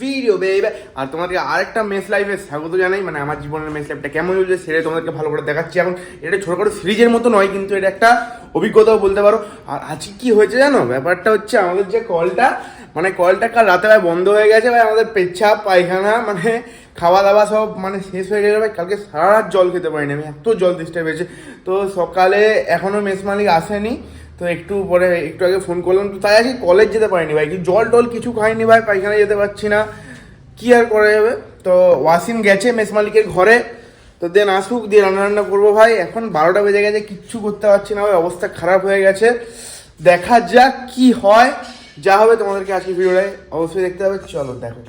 Video আর আরেকটা mace স্বাগত জানাই। মানে আমার জীবনের মেস লাইফটা কেমন চলছে সেটা তোমাদেরকে ভালো করে দেখাচ্ছি। এখন এটা ছোটখাটো সিরিজের মতো নয়, কিন্তু এটা একটা অভিজ্ঞতাও বলতে পারো। আর হয়েছে জানো? ব্যাপারটা হচ্ছে আমাদের যে কলটা মানে কলটা কাল রাতে বন্ধ হয়ে গেছে ভাই। আমাদের পেচ্ছাপ, পায়খানা মানে খাওয়া দাওয়া সব মানে শেষ হয়ে গেছে ভাই। কালকে সারা রাত জল খেতে পারিনি, আমি এত জল ডিস্টার্ব হয়েছে। তো সকালে এখনও মেস মালিক আসেনি। তো একটু পরে, একটু আগে ফোন করলাম, তো তাই আজকে কলেজ যেতে পারিনি ভাই। জল টল কিছু খাইনি ভাই পায়খানা যেতে পারছি না। কি আর করা যাবে? তো ওয়াসিম গেছে মেস মালিকের ঘরে। তো দেন আসুক, দিয়ে রান্না রান্না করব ভাই। এখন বারোটা বেজে গেছে, কিচ্ছু করতে পারছি না ভাই, অবস্থা খারাপ হয়ে গেছে। দেখা যাক কি হয়। যা হবে তোমাদেরকে আজকে ভিডিওটায়, অবশ্যই দেখতে হবে। চলো, দেখো।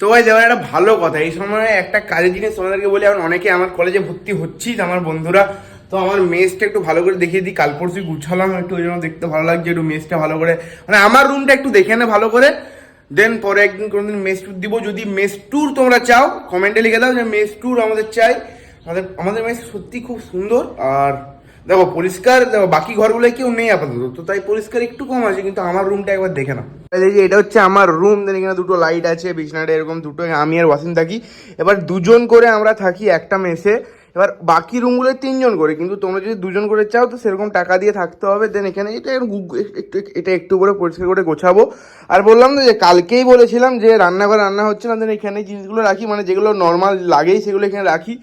তো ভাই যেমন একটা ভালো কথা। এই সময় একটা কাজের জিনিস তোমাদেরকে বলি, এখন অনেকে আমার কলেজে ভর্তি হচ্ছি, আমার বন্ধুরা। তো আমার মেসটা একটু ভালো করে দেখিয়ে দিই। কাল পরশু গুছালাম একটু, ওই জন্য দেখতে ভালো লাগছে, একটু মেসটা ভালো করে। মানে আমার রুমটা একটু দেখে নে ভালো করে। দেন পরে একদিন কোনোদিন মেস ট্যুর দিব। যদি মেস ট্যুর তোমরা চাও কমেন্টে লিখে দাও যে মেস ট্যুর আমাদের চাই। আমাদের আমাদের মেস সত্যি খুব সুন্দর। আর দেখো, পরিষ্কার, দেখো, বাকি ঘরগুলোয় কেউ নেই আপাতত। তো তাই পরিষ্কার একটু কম আছে, কিন্তু আমার রুমটা একবার দেখে এই যে এটা হচ্ছে আমার রুম দেন এখানে দুটো লাইট আছে, বিছনাটা এরকম, দুটো, আমি আর ওয়াসিম থাকি। এবার দুজন করে আমরা থাকি একটা মেসে। এবার বাকি রুমগুলো তিনজন করে, কিন্তু তোমরা যদি দুজন করে চাও, তো সেরকম টাকা দিয়ে থাকতে হবে। দেন এখানে এটা এটা একটু করে পরিষ্কার করে গোছাবো। আর বললাম তো যে কালকেই বলেছিলাম যে রান্নাঘর রান্না হচ্ছে না দেন এখানে জিনিসগুলো রাখি মানে যেগুলো নর্মাল লাগেই সেগুলো এখানে রাখি।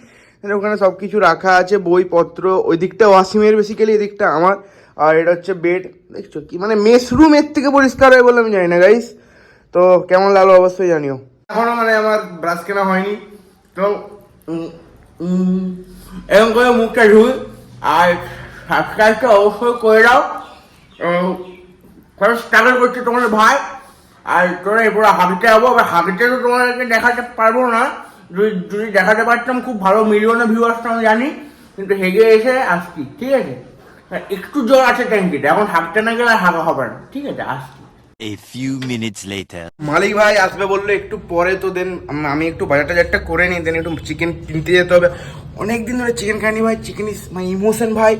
ওখানে সব কিছু রাখা আছে, বইপত্র, ওই দিকটা ওয়াসিমের বেসিক্যালি এই দিকটা আমার। আর এটা হচ্ছে বেড দেখছ কি? মানে মেস রুম এর থেকে পরিষ্কার হয় বলে আমি জানি না গাইস তো কেমন লাগল অবশ্যই জানিও। এখনও মানে আমার ব্রাশ কেনা হয়নি। তো এরকম করে মুখটা ধুই আর সাবস্ক্রাইবটা অবশ্যই করে দাও। স্ট্রাগল করছে তোমার ভাই আর তোরা এরপর হাবিতে যাব আবার হাবিতে তো তোমাদেরকে দেখাতে পারব না। যদি যদি দেখাতে পারতাম খুব ভালো মিলিয়নে ভিউ আসতো আমি জানি। কিন্তু হেগে এসে আসছি ঠিক আছে? একটু জল আছে ট্যাঙ্কিতে এখন হাঁকতে না গেলে হাঁকা হবে না ঠিক আছে? আসছি। A few minutes later. মালিক ভাই আসবে বলল একটু পরে তো দেন আমি একটু বাজার টাজারটা করে নিই দেন একটু চিকেন কিনতে যেতে হবে। অনেক দিন ধরে চিকেন খাইনি ভাই চিকেন ইস মাই ইমোশন ভাই।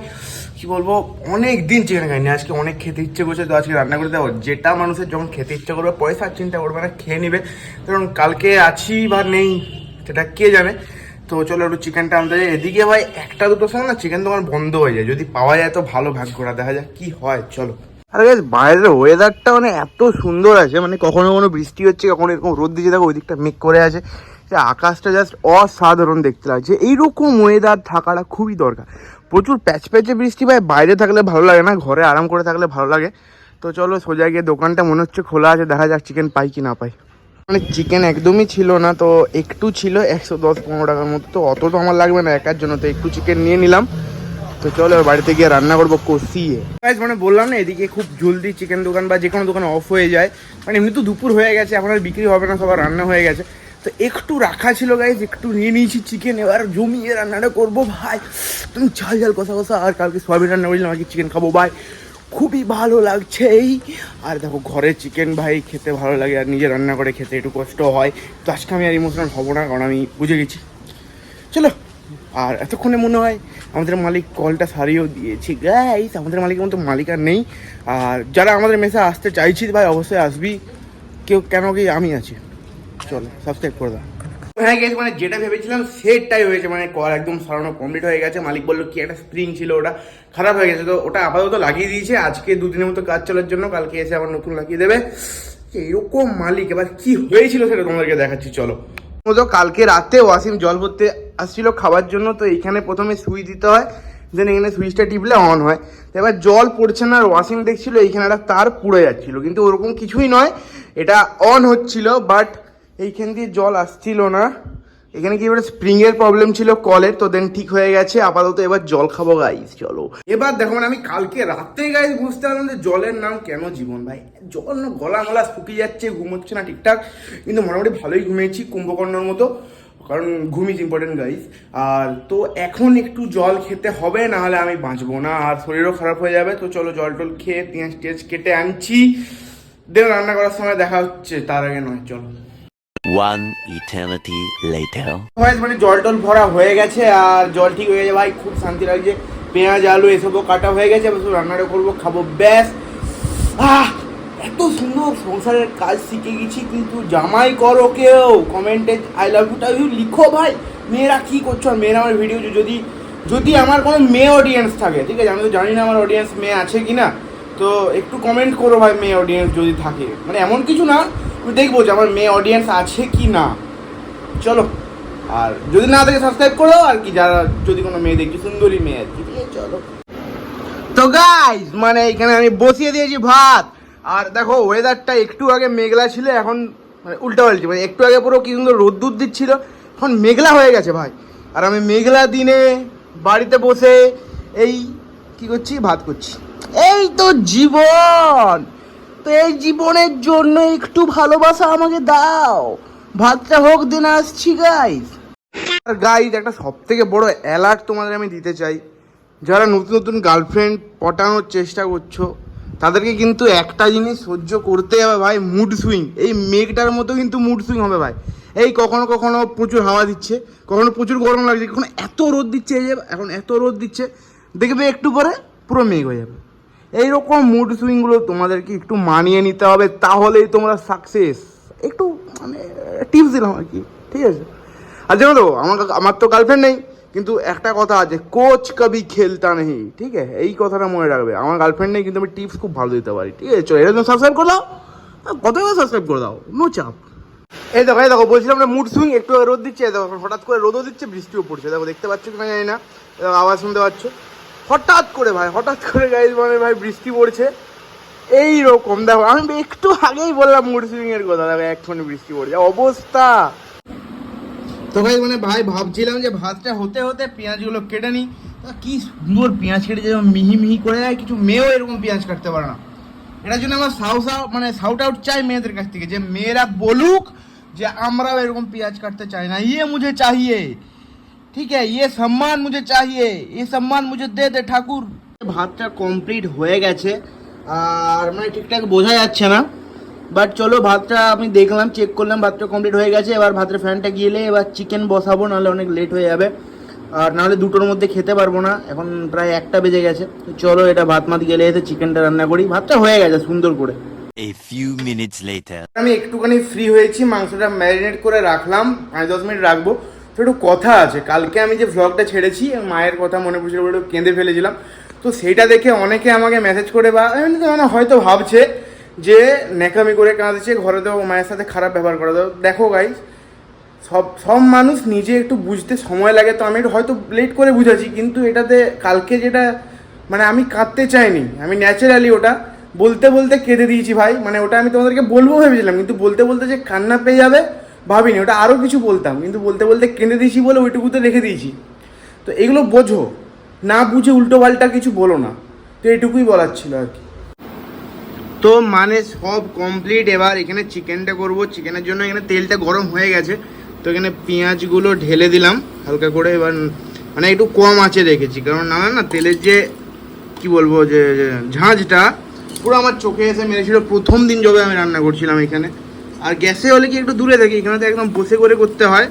কি বলব অনেক দিন চিকেন খাইনি। আজকে অনেক খেতে ইচ্ছে করছে, তো আজকে রান্না করে দেবো। যেটা মানুষের যখন খেতে ইচ্ছে করবে, পয়সার চিন্তা করবে না, খেয়ে নিবে। কারণ কালকে আছি বা নেই, সেটা কে জানে? তো চলো একটু চিকেনটা আনতে যাই। এদিকে ভাই, একটা দুটোর সময় না চিকেন দোকান বন্ধ হয়ে যায়। যদি পাওয়া যায় তো ভালো ভাগ্যটা দেখা যাক কি হয়, চলো। আরে বাইরের ওয়েদারটা মানে এত সুন্দর আছে মানে কখনো কখনো বৃষ্টি হচ্ছে, কখনো এরকম রোদ দিচ্ছে, দেখো ওই দিকটা মেঘ করে আছে। যে আকাশটা জাস্ট অসাধারণ দেখতে লাগছে। এইরকম ওয়েদার থাকাটা খুবই দরকার। প্রচুর প্যাচ প্যাচে বৃষ্টি ভাই বাইরে থাকলে ভালো লাগে না ঘরে আরাম করে থাকলে ভালো লাগে। তো চলো সোজা গিয়ে দোকানটা মনে হচ্ছে খোলা আছে দেখা যাক চিকেন পাই কি না পাই। মানে চিকেন একদমই ছিল না তো একটু ছিল একশো দশ পনেরো টাকার মতো তো অত তো আমার লাগবে না একার জন্য তো একটু চিকেন নিয়ে নিলাম। তো চলো বাড়িতে গিয়ে রান্না করব কষিয়ে। Guys, মানে বললাম না এদিকে খুব জলদি চিকেন দোকান বা যে কোনো দোকান অফ হয়ে যায়। মানে এমনি তো দুপুর হয়ে গেছে এখন আর বিক্রি হবে না সবার রান্না হয়ে গেছে। তো একটু রাখা ছিল গাইজ একটু নিয়ে নিয়েছি চিকেন এবার জমিয়ে রান্নাটা করব, ভাই। তুমি ঝাল ঝাল কষা কষা, আর কালকে সয়াবিন রান্না করেছিলাম আজকে চিকেন খাব, ভাই। খুবই ভালো লাগছে এই আর দেখো, ঘরে চিকেন ভাই, খেতে ভালো লাগে, আর নিজে রান্না করে খেতে একটু কষ্ট হয়। তো আজকে আমি আর ইমোশনাল হব না, কারণ আমি বুঝে গেছি। চলো, আর এতক্ষণে মনে হয় আমাদের মালিক কলটা সারিয়েও দিয়েছি গাইস আমাদের মালিকের মতো মালিক আর নেই। আর যারা আমাদের মেসে আসতে চাইছি, ভাই, অবশ্যই আসবি। কেউ, কেন কি আমি আছি? চলো সাবস্ক্রাইব করে দাও। হ্যাঁ গেছে মানে যেটা ভেবেছিলাম, সেটাই হয়েছে মানে কল একদম সারানো কমপ্লিট হয়ে গেছে। মালিক বলল, কি একটা স্প্রিং ছিল ওটা, খারাপ হয়ে গেছে। তো ওটা আপাতত লাগিয়ে দিয়েছে। আজকে দুদিনের মতো কাজ চলার জন্য কালকে এসে আবার নতুন লাগিয়ে দেবে। এরকম মালিক, এবার কি হয়েছিল সেটা তোমাদেরকে দেখাচ্ছি, চলো। মতো কালকে রাতে ওয়াসিম জল ভরতে আসছিল খাওয়ার জন্য, তো এইখানে প্রথমে সুইচ দিতে হয় দেন এখানে সুইচটা টিপলে অন হয়। তো এবার জল পড়ছে না, আর ওয়াসিম দেখছিল এইখানে একটা তার পুড়ে যাচ্ছিল। কিন্তু ওরকম কিছুই নয়, এটা অন হচ্ছিল বাট এইখান দিয়ে জল আসছিল না। এখানে কি এবার স্প্রিং এর প্রবলেম ছিল, কলের, তো দেন ঠিক হয়ে গেছে। আপাতত এবার জল খাব গাইস চলো। এবার দেখো মানে আমি কালকে রাতে গাইস বুঝতে পারলাম যে জলের নাম কেন জীবন, ভাই। জল না গলা মলা শুকিয়ে যাচ্ছে ঘুমোচ্ছে না ঠিকঠাক। কিন্তু মোটামুটি ভালোই ঘুমিয়েছি, কুম্ভকর্ণর মতো, কারণ ঘুম ইজ ইম্পর্টেন্ট গাইস আর তো এখন একটু জল খেতে হবে না হলে আমি বাঁচবো না। আর শরীরও খারাপ হয়ে যাবে, তো চলো জল টল খেয়ে, পেঁয়াজ টেঁয়াজ কেটে আনছি। দেন রান্না করার সময় দেখা হচ্ছে, তার আগে নয়, চলো। One eternity later. ভাই মানে জল টল ভরা হয়ে গেছে আর জল ঠিক হয়ে গেছে। ভাই, খুব শান্তি লাগছে। পেঁয়াজ, আলু এসবও কাটা হয়ে গেছে, এবার রান্নাটা করব, খাব, ব্যাস। আহ, এত সুন্দর সংসারের কাজ শিখে গেছি, কিন্তু জামাই করো কেউ। কমেন্টে আই লাভ ইউ ইউ লিখো ভাই, মেয়েরা কী করছ? আর মেয়েরা আমার ভিডিও যদি যদি আমার কোনো মেয়ে অডিয়েন্স থাকে, ঠিক আছে? আমি তো জানি না আমার অডিয়েন্স মেয়ে আছে কি না তো একটু কমেন্ট করো ভাই, মেয়ে অডিয়েন্স যদি থাকে। মানে এমন কিছু না দেখব যে আমার মেয়ে অডিয়েন্স আছে কি না। চলো, আর যদি না থাকে সাবস্ক্রাইব করে আর কি, যারা যদি কোনো মেয়ে দেখি সুন্দরী মেয়ে আর কি। চলো। তো গাইস মানে এখানে আমি বসিয়ে দিয়েছি ভাত। আর দেখো ওয়েদারটা একটু আগে মেঘলা ছিল, এখন মানে উল্টা পাল্টি মানে একটু আগে পুরো কি সুন্দর রোদ্দুর দিচ্ছিল, এখন মেঘলা হয়ে গেছে ভাই। আর আমি মেঘলা দিনে বাড়িতে বসে এই কি করছি? ভাত করছি। এই তো জীবন! তো এই জীবনের জন্য একটু ভালোবাসা আমাকে দাও। ভাতটা হোক, দিন আসছি গাইস আর গাইজ একটা সব থেকে বড় অ্যালার্ট তোমাদের আমি দিতে চাই। যারা নতুন নতুন গার্লফ্রেন্ড পটানোর চেষ্টা করছ, তাদেরকে কিন্তু একটা জিনিস সহ্য করতে হবে ভাই মুড সুইং এই মেঘটার মতো কিন্তু মুড সুইং হবে ভাই। এই কখনো কখনো প্রচুর হাওয়া দিচ্ছে, কখনো প্রচুর গরম লাগছে, কখনো এত রোদ দিচ্ছে, এই যে এখন এত রোদ দিচ্ছে, দেখবে একটু পরে পুরো মেঘ হয়ে যাবে। এইরকম মুড সুইংগুলো তোমাদেরকে একটু মানিয়ে নিতে হবে, তাহলেই তোমরা সাকসেস একটু মানে টিপস দিলাম আর কি, ঠিক আছে? আর জানো তো, আমার আমার তো গার্লফ্রেন্ড নেই, কিন্তু একটা কথা আছে কোচ কবি খেলতা নেই, ঠিক আছে? এই কথাটা মনে রাখবে। আমার গার্লফ্রেন্ড নেই, কিন্তু আমি টিপস খুব ভালো দিতে পারি, ঠিক আছে? চলো, এটা সাবস্ক্রাইব করে দাও। কত সাবস্ক্রাইব করে দাও? নো চাপ। এই দেখো এই দেখো, বলছিলাম না মুড সুইং একটু রোদ দিচ্ছে দেখো, হঠাৎ করে রোদও দিচ্ছে, বৃষ্টিও পড়ছে। দেখো, দেখতে পাচ্ছ কিনা জানি না, আওয়াজ শুনতে পাচ্ছ। হঠাৎ করে ভাই, হঠাৎ করে গাইজ মানে ভাই বৃষ্টি পড়ছে। এই রকম দেখো, আমি একটু আগেই বললাম মুড সুইং এর কথা, দেখো এক্ষুনি বৃষ্টি পড়ছে, অবস্থা। তো ভাই মানে ভাই, ভাবছিলাম যে ভাতটা হতে হতে পেঁয়াজগুলো কেটে নিই। কি সুন্দর পেঁয়াজ কেটে যেমন মিহি মিহি করে দেয়, কিছু মেয়েও এরকম পেঁয়াজ কাটতে পারে না। এটার জন্য আমার সাউ সাউ মানে সাউট আউট চাই মেয়েদের কাছ থেকে, যে মেয়েরা বলুক যে আমরাও এরকম পেঁয়াজ কাটতে চাই না ইয়ে মুঝে চাহিয়ে। ঠিক আছে ইয়ে সম্মান মুঝে চাহিয়ে ये সম্মান মুঝে দে দে ঠাকুর ভাতটা কমপ্লিট হয়ে গেছে। আর মানে ঠিকঠাক বোঝা যাচ্ছে না। বাট চলো ভাতটা আমি দেখলাম চেক করলাম ভাতটা কমপ্লিট হয়ে গেছে। এবার ভাতের ফ্যানটা গিয়েলে এবার চিকেন বসাবো নাহলে অনেক লেট হয়ে যাবে। আর নাহলে দুটোর মধ্যে খেতে পারব না। এখন প্রায় একটা বেজে গেছে। তো চলো এটা ভাত মাত গেলে এসে চিকেনটা রান্না করি। ভাতটা হয়ে গেছে সুন্দর করে। A few minutes later. আমি একটুখানি ফ্রি হয়েছি মাংসটা ম্যারিনেট করে রাখলাম। পাঁচ দশ মিনিট রাখব। তো একটু কথা আছে। কালকে আমি যে ভ্লগটা ছেড়েছি মায়ের কথা মনে পড়ছিল একটু কেঁদে ফেলেছিলাম। তো সেইটা দেখে অনেকে আমাকে মেসেজ করে বা মানে হয়তো ভাবছে যে নেকামি করে কাঁদছে, ঘরে তো মায়ের সাথে খারাপ ব্যবহার করে। দাও দেখো গাইস সব সব মানুষ নিজে একটু বুঝতে সময় লাগে। তো আমি একটু হয়তো লেট করে বুঝাচ্ছি কিন্তু এটাতে কালকে যেটা মানে আমি কাঁদতে চাইনি। আমি ন্যাচারালি ওটা বলতে বলতে কেঁদে দিয়েছি ভাই। মানে ওটা আমি তোমাদেরকে বলব ভেবেছিলাম, কিন্তু বলতে বলতে যে কান্না পেয়ে যাবে ভাবিনি, ওটা আরও কিছু বলতাম, কিন্তু বলতে বলতে কেঁদে দিয়েছি বলে ওইটুকুতে রেখে দিয়েছি। তো এগুলো বোঝো, না বুঝে উল্টো পাল্টা কিছু বলো না, তো এটুকুই বলার ছিল আর কি। তো মানে সব কমপ্লিট এবার এখানে চিকেনটা করব চিকেনের জন্য এখানে তেলটা গরম হয়ে গেছে, তো এখানে পেঁয়াজগুলো ঢেলে দিলাম, হালকা করে এবার মানে একটু কম আছে রেখেছি, কারণ না না, তেলের যে, কি বলব, যে যে, ঝাঁঝটা, পুরো আমার চোখে এসে মেরেছিল, প্রথম দিন যবে আমি রান্না করছিলাম এখানে। আর গ্যাসে হলে কি একটু দূরে থাকি, এখানে তো একদম বসে করে করতে হয়।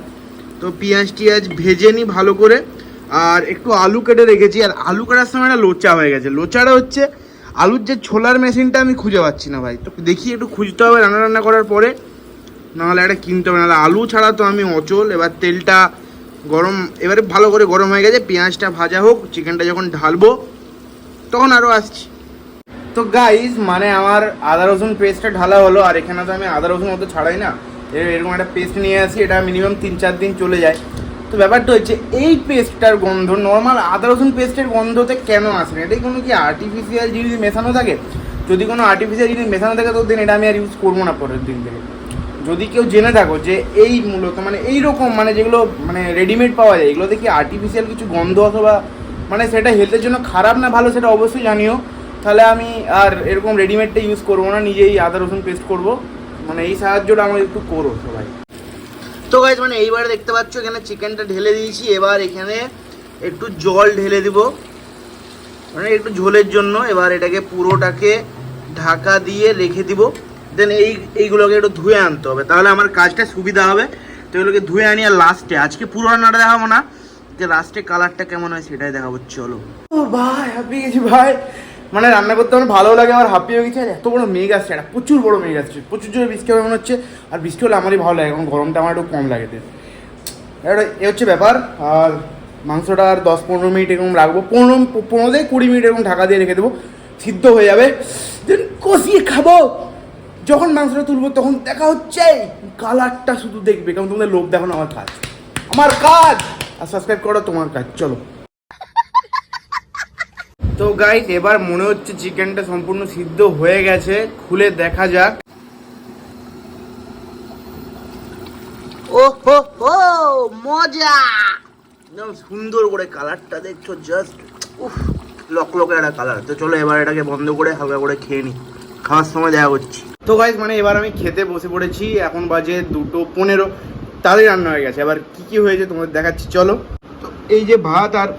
তো পেঁয়াজ টিয়াজ ভেজে নিই ভালো করে। আর একটু আলু কেটে রেখেছি, আর আলু কাটার সময় একটা লোচা হয়ে গেছে। লোচাটা হচ্ছে আলুর যে ছোলার মেশিনটা আমি খুঁজে পাচ্ছি না ভাই। তো দেখি একটু খুঁজতে হবে রান্না রান্না করার পরে। নাহলে একটা কিনতে হবে, নাহলে আলু ছাড়া তো আমি অচল। এবার তেলটা গরম, এবারে ভালো করে গরম হয়ে গেছে, পেঁয়াজটা ভাজা হোক, চিকেনটা যখন ঢালবো, তখন আরও আসছি। তো গাইজ মানে আমার আদা রসুন পেস্টটা ঢালা হলো, আর এখানে তো আমি আদা রসুন অত ছাড়াই না। এরকম একটা পেস্ট নিয়ে আসি, এটা মিনিমাম তিন চার দিন চলে যায়। তো ব্যাপারটা হচ্ছে, এই পেস্টটার গন্ধ নর্মাল আদা রসুন পেস্টের গন্ধতে কেন আসে না? এটাই কোনো কি আর্টিফিশিয়াল জিনিস মেশানো থাকে? যদি কোনো আর্টিফিশিয়াল জিনিস মেশানো থাকে, তো দিন এটা আমি আর ইউজ করব না পরের দিন থেকে। যদি কেউ জেনে থাকো যে এই মূলত মানে এই রকম মানে যেগুলো মানে রেডিমেড পাওয়া যায়, এগুলোতে কি আর্টিফিশিয়াল কিছু গন্ধ অথবা মানে সেটা হেলথের জন্য খারাপ না ভালো, সেটা অবশ্যই জানিও। তাহলে আমি আর এরকম রেডিমেডটা ইউজ করব না নিজেই আদা রসুন পেস্ট করব। মানে এই সাহায্যটা আমার একটু করো সবাই। তো গাইজ মানে এইবারে দেখতে পাচ্ছ এখানে চিকেনটা ঢেলে দিয়েছি এবার এখানে একটু জল ঢেলে দিব। মানে একটু ঝোলের জন্য এবার এটাকে পুরোটাকে ঢাকা দিয়ে রেখে দিব। দেন এই এইগুলোকে একটু ধুয়ে আনতে হবে। তাহলে আমার কাজটা সুবিধা হবে। তো এগুলোকে ধুয়ে আনি আর লাস্টে আজকে পুরো রান্নাটা দেখাবো না। যে লাস্টে কালারটা কেমন হয় সেটাই দেখাবো চলো। ও ভাই হাঁপিয়ে গেছি ভাই? মানে রান্না করতে আমার ভালো লাগে, আমার হাঁপিয়ে গেছে, আর এত বড় মেঘ আসছে, একটা প্রচুর বড় মেঘ আসছে, প্রচুর জোরে বৃষ্টি হবে মনে হচ্ছে, আর বৃষ্টি হলে আমারই ভালো লাগে এখন গরমটা আমার একটু কম লাগে। এটা এ হচ্ছে ব্যাপার, আর মাংসটা আর দশ পনেরো মিনিট এরকম রাখব, পনেরো পনেরো থেকে কুড়ি মিনিট এরকম ঢাকা দিয়ে রেখে দেবো, সিদ্ধ হয়ে যাবে দেন কষিয়ে খাব। যখন মাংসটা তুলবো তখন দেখা হচ্ছে, কালারটা শুধু দেখবে, কারণ তোমাদের লোভ দেখানো আমার কাজ। আমার কাজ! আর সাবস্ক্রাইব করো তোমার কাজ, চলো। তো গাইস এবার মনে হচ্ছে চিকেনটা সম্পূর্ণ সিদ্ধ হয়ে গেছে। খুলে দেখা যাক। ও হো হো মজা! একদম সুন্দর করে কালারটা দেখছ জাস্ট উফ লক লকের একটা কালার তো চলো এবার এটাকে বন্ধ করে হালকা করে খেয়ে নি। খাওয়ার সময় দেখা করছি। তো গাইজ মানে এবার আমি খেতে বসে পড়েছি। এখন বাজে দুটো পনেরো। তাড়াতাড়ি রান্না হয়ে গেছে। এবার কি কি হয়েছে তোমাদের দেখাচ্ছি। চলো। তো এই যে ভাত আর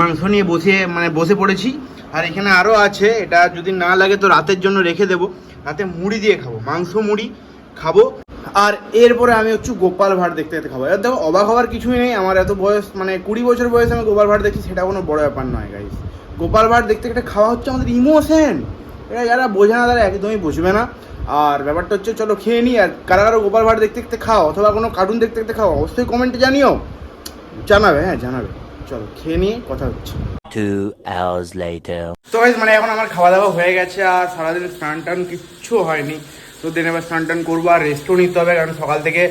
মাংস নিয়ে বসে মানে বসে পড়েছি। আর এখানে আরও আছে, এটা যদি না লাগে তো রাতের জন্য রেখে দেবো। রাতে মুড়ি দিয়ে খাব, মাংস মুড়ি খাব। আর এরপরে আমি হচ্ছে গোপাল ভাট দেখতে দেখতে খাব। দেখো, অবাক হওয়ার কিছুই নেই, আমার এত বয়স মানে কুড়ি বছর বয়সে আমি গোপাল ভাট দেখি, সেটা কোনো বড় ব্যাপার নয় গাইস গোপাল ভাট দেখতে একটা খাওয়া হচ্ছে আমাদের ইমোশন এটা যারা বোঝে না, তারা একদমই বুঝবে না। আর ব্যাপারটা হচ্ছে, চলো খেয়ে নিই, আর কারা কারও গোপাল ভাট দেখতে দেখতে খাও, অথবা কোনো কার্টুন দেখতে দেখতে খাও, অবশ্যই কমেন্টে জানিও। জানাবে হ্যাঁ জানাবে। চলো খেয়ে নিয়ে কথা হচ্ছে। Hours later. তো guys, মানে এখন আমার খাওয়া দাওয়া হয়ে গেছে আর সারাদিন স্নান টান কিচ্ছু হয়নি। তো দিন এবার স্নান টান করব আর রেস্টও নিতে হবে কারণ সকাল থেকে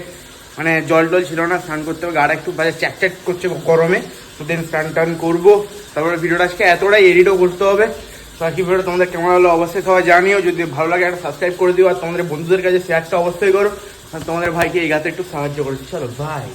মানে জল টল ছিল না স্নান করতে হবে গাটা একটু বাজে চ্যাট চ্যাট করছে গরমে। তো দিন স্নান টান করব। তারপরে ভিডিওটা আজকে এতটাই এডিটও করতে হবে। তো আর কি ভিডিওটা তোমাদের কেমন হলো অবশ্যই সবাই জানিও। যদি ভালো লাগে একটা সাবস্ক্রাইব করে দিও আর তোমাদের বন্ধুদের কাছে শেয়ারটা অবশ্যই করো। আর তোমাদের ভাইকে এই গাতে একটু সাহায্য করো। চলো বাই